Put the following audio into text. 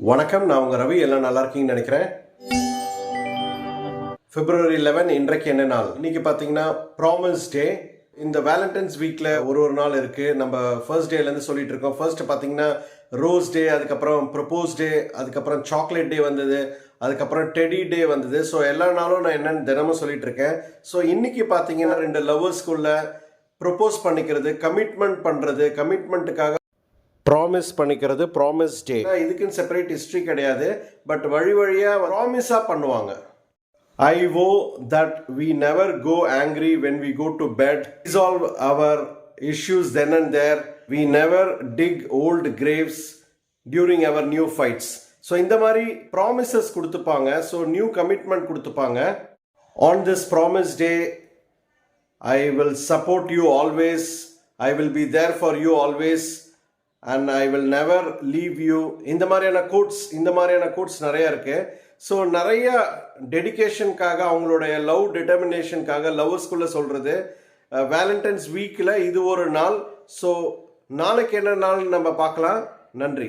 வணக்கம் நான் உங்கள் ரவி. எல்லாம் நல்லா இருக்கீங்கன்னு நினைக்கிறேன். பிப்ரவரி 11 இன்றைக்கு என்ன நாள்? இன்னைக்கு பார்த்தீங்கன்னா ப்ராமிஸ் டே இந்த வேலண்டைன்ஸ் வீக்கில் ஒரு ஒரு நாள் இருக்குது நம்ம ஃபர்ஸ்ட் டேலேருந்து சொல்லிட்டு இருக்கோம். ஃபர்ஸ்ட் பார்த்தீங்கன்னா ரோஸ் டே அதுக்கப்புறம் ப்ரப்போஸ் டே அதுக்கப்புறம் சாக்லேட் டே வந்தது அதுக்கப்புறம் டெடி டே வந்தது. ஸோ எல்லா நாளும் நான் என்னன்னு தினமும் சொல்லிட்டு இருக்கேன். ஸோ இன்னைக்கு பார்த்தீங்கன்னா ரெண்டு லவ்வர்ஸ்குள்ள ப்ரப்போஸ் பண்ணிக்கிறது கமிட்மெண்ட் பண்ணுறது கமிட்மெண்ட்டுக்காக ப்ராமிஸ் பண்ணிக்கிறது ப்ராமிஸ் டே இதுக்குன்னு செப்பரேட் ஹிஸ்ட்ரி கிடையாது. பட் வழி வழியாக ப்ராமிஸாக பண்ணுவாங்க. I vow that we never go angry when we go to bed resolve our issues then and there we never dig old graves during our new fights so இந்த மாதிரி promises கொடுத்துப்பாங்க. So new commitment கொடுத்துப்பாங்க. On this promise day I will support you always I will be there for you always and I will never leave you இந்த மாதிரியான quotes இந்த மாதிரியான quotes நிறையா இருக்குது so நிறைய டெடிக்கேஷனுக்காக அவங்களுடைய லவ் டிட்டர்மினேஷனுக்காக லவ்வர்ஸ்குள்ளே சொல்கிறது வேலண்டைன்ஸ் வீக்கில் இது ஒரு நாள். ஸோ நாளைக்கு என்ன நாள் நம்ம பார்க்கலாம். நன்றி.